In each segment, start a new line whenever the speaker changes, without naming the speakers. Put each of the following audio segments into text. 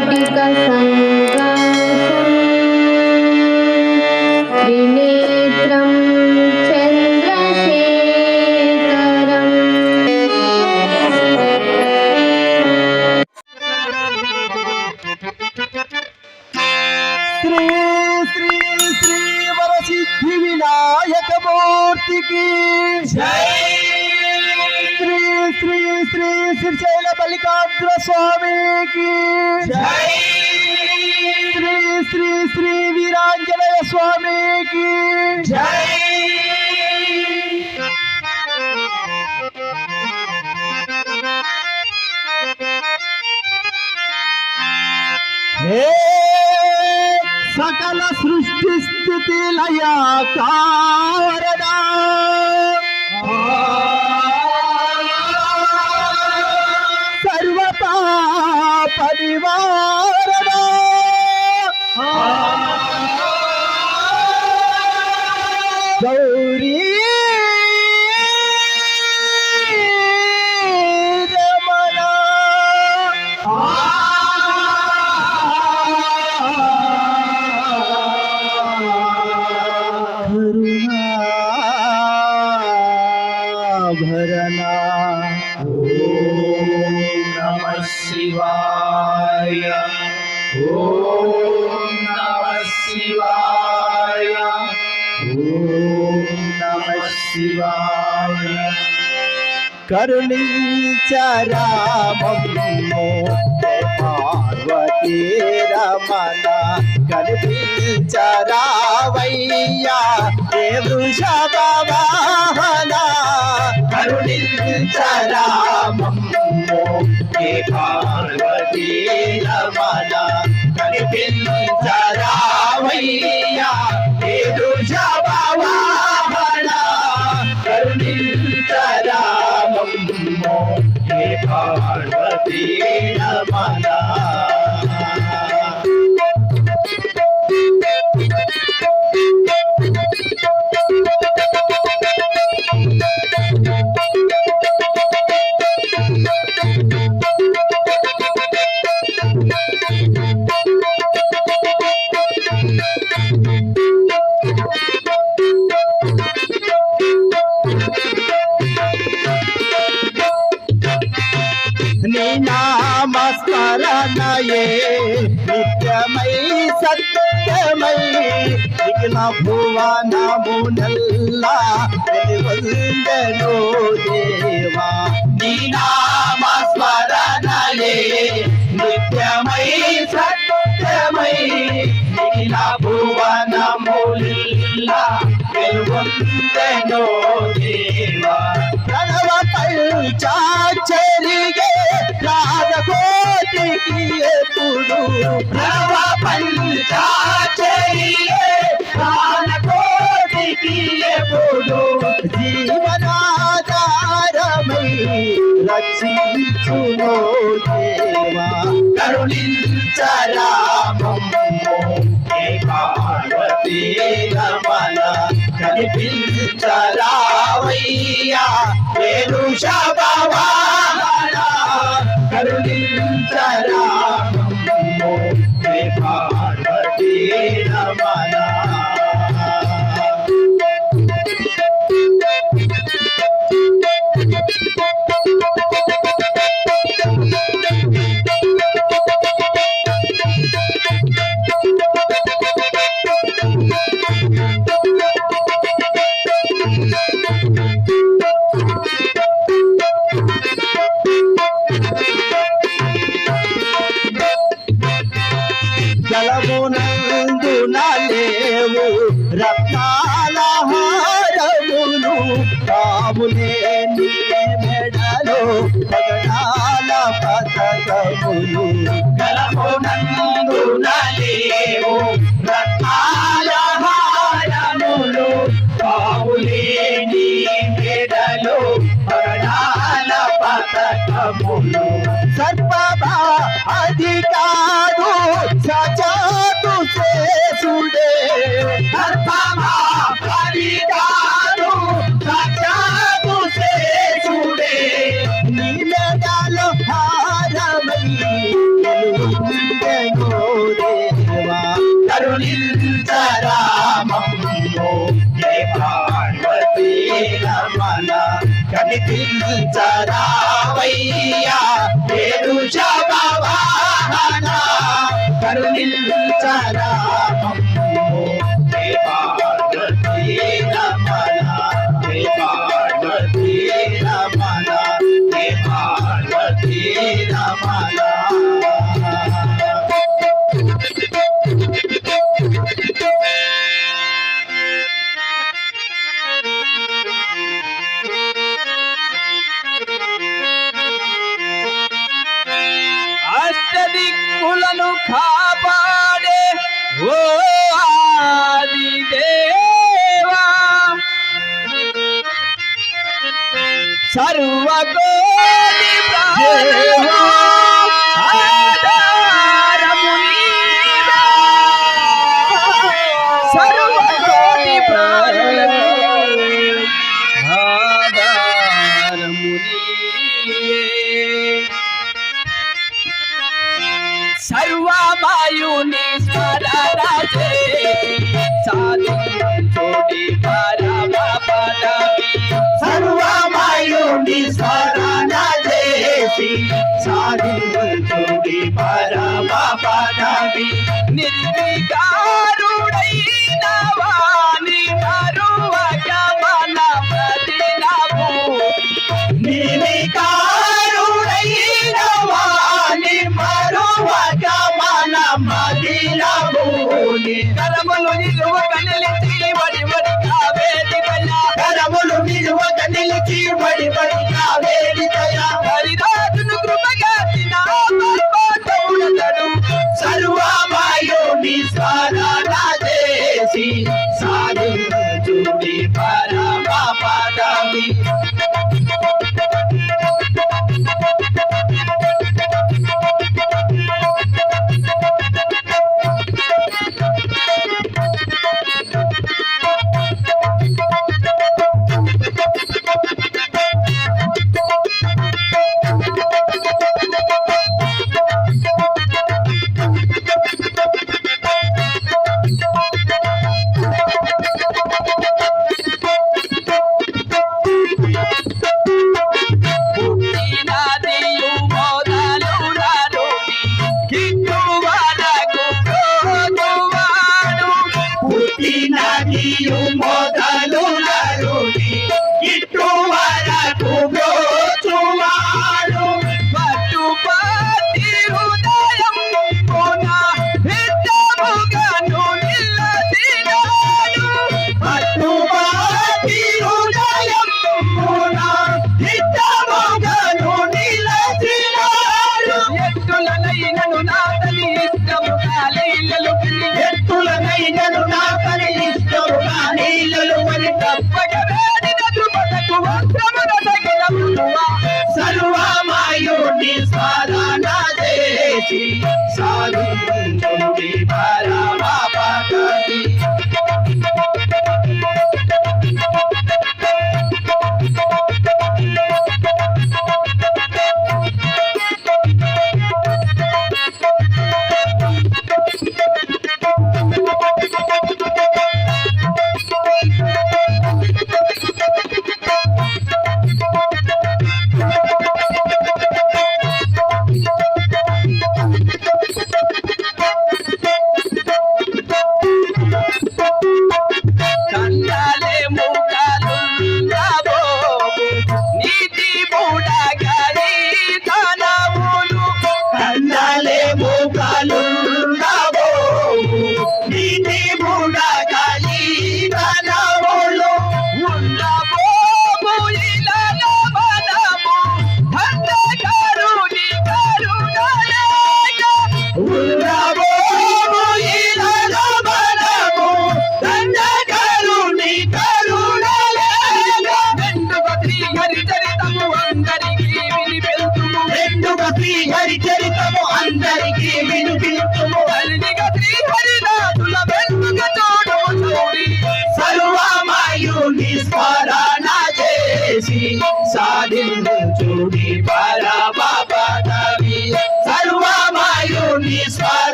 वाटिका श्री श्री वीरांजनेय स्वामी की। जय। हे सकल सृष्टि स्थिति लया कारदा सर्वता परिवार Gauri కరుణించరామో పార్వతీ రమణ కనిపించరావయ్యా ఏ వృషభవాహన కరుణించరామో పార్వతీ రమణ కనిపించరావయ్యా. రమణ సత్యమై నా భువనమునల్లా వెలుగొందెను దేవా. నీ నామస్మరణయే నిత్యమై సత్యమై. నా భువనముల్లా వెలుగొందెను దేవా. పంచాచరిగే రాజకోటికి ఎప్పుడు? ప్రణవ పంచాచరిగే రాజకోటికి ఎప్పుడు? జీవనాధారమై రక్షించునో దేవా. ఏ పార్వతీ రమణ కనిపించరావయ్యా. నేను కరుణించరా కరుణించరామమ్మో ఏ పార్వతీ రత్నాల పతకములు. సర్పమా అధికారు తించరావయ్యా ఏడు
చా కాపాడే. ఓ ఆది దేవా సర్వగోని ప్రాణ బాయునీశ్వర రాజే సాధు
చూడి పరమ పదవి సర్వమాయునీశ్వర రాజే సాధు చూడి పరమ పదవి
నిర్వికా మొదలు
감사합니다.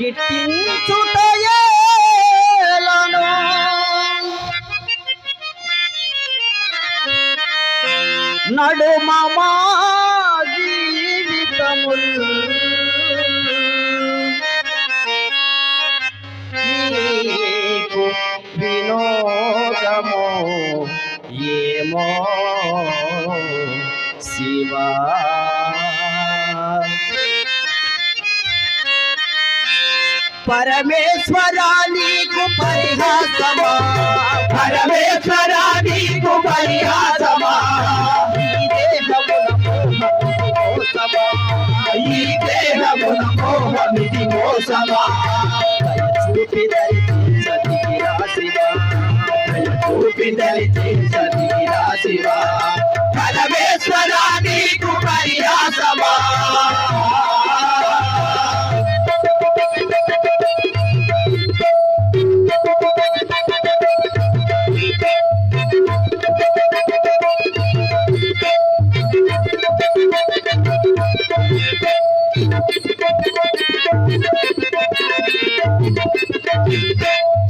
గిట్టించుటయేలను. నడుమ మా జీవితముల్. నీకు వినోదము ఏమో శివా పరమేశ్వర నీకు పరిహాసమా?
పరమేశ్వర నీకు పరిహాసమా?
ఈ దేహమున
మోహమిది మోసమా? చూపిదలి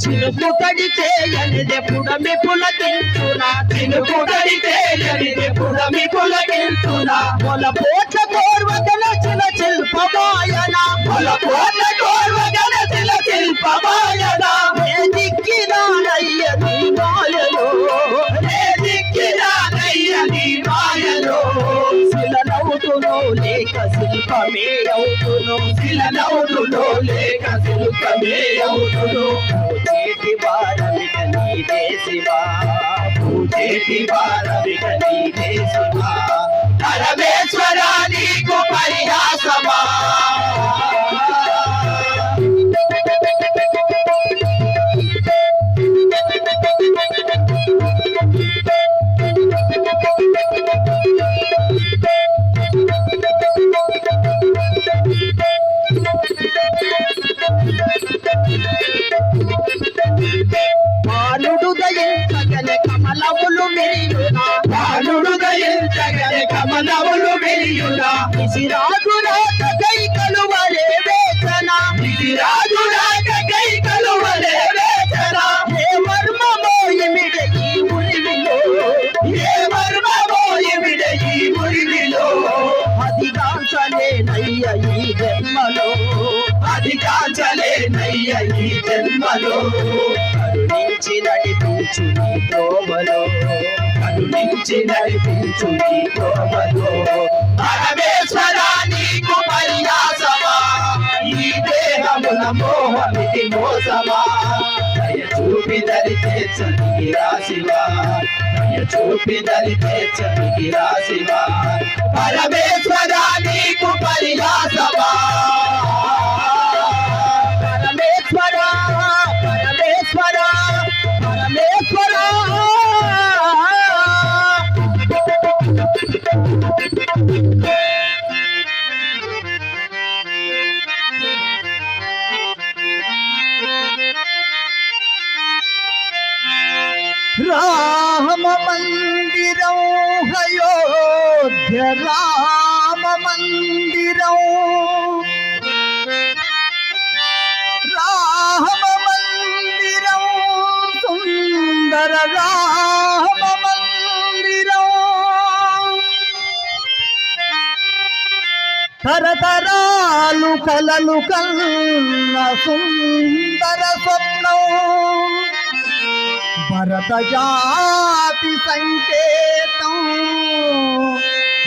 చిలుపు కడి చేయనిదే పుడమి పులకించునా
చినుకు కడితే ఎనిది పుడమి పులకించునా
మొల పోట్ల కోర్వకల చిల శిల్పమాయన
మొల కోట్ల కోర్వగల శిల శిల్పమాయన
శిల్పమే అవుతును
శిలనౌతులో లేక శిల్పమే అవుతును
చేతి భారమిక నీ దేశివా
పూజేటి భారవిక నీ దేశివా పరమేశ్వరా నీకు పరిహాసమా. Thank you.
కరుణించి నడిపించు నీ ప్రోమలో
పరమేశ్వర. నీకు పరిహాసమా ఈ దేహముల మోహమిది మోసమా దయ చూపి దరి చేర్చనికి రాశివా దయ చూపి దరి రాశివా నీకు
Thank you. కలలు కన్న సుందర స్వప్నం. భరత జాతి సంకేతం.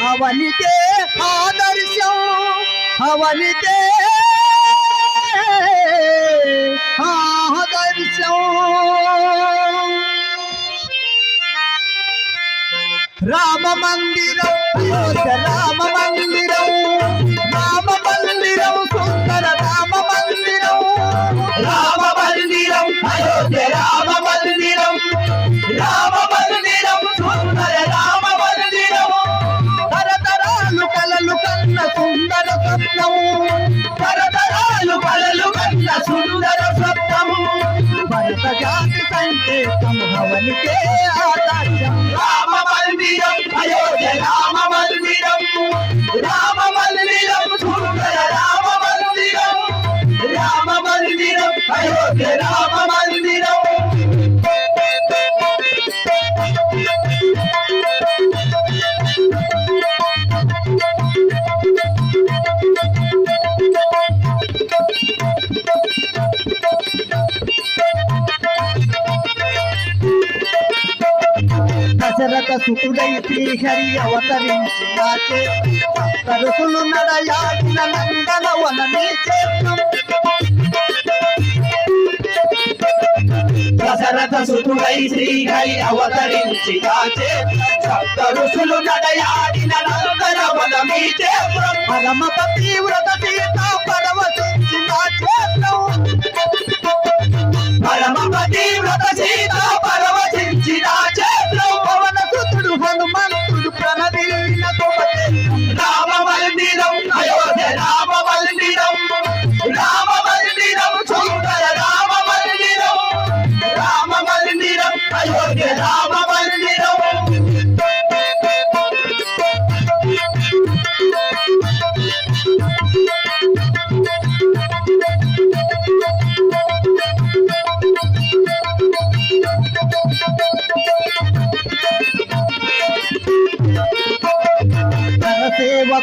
అవనికే ఆదర్శం. అవనికే ఆదర్శం. రామ మందిరం రామ మందిరం రామ మందిరం
దశరథ సుతుడై శ్రీహరి అవతరించి నాచే సరసులు నడయాడిన నందన వన నీ దశరథ సుతుడై శ్రీహరి అవతరించి కాచే సప్త ఋషులు నడయాడిన నందనవన బలమీచే చేత్రం పరమ పతివ్రత సీత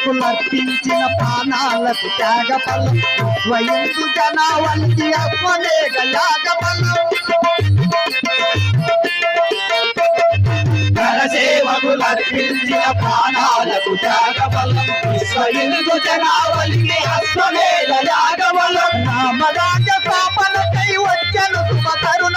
అర్పించిన ప్రాణాలకు త్యాగ ఫలం స్వయంకు జనావళికి అస్వనేక యాగ ఫలం సేవకులు అర్పించిన ప్రాణాలకు త్యాగ ఫలం స్వయంకు జనావళికి అస్వనేక యాగ ఫలం రామరాజ స్థాపనకై వచ్చను సుమతరు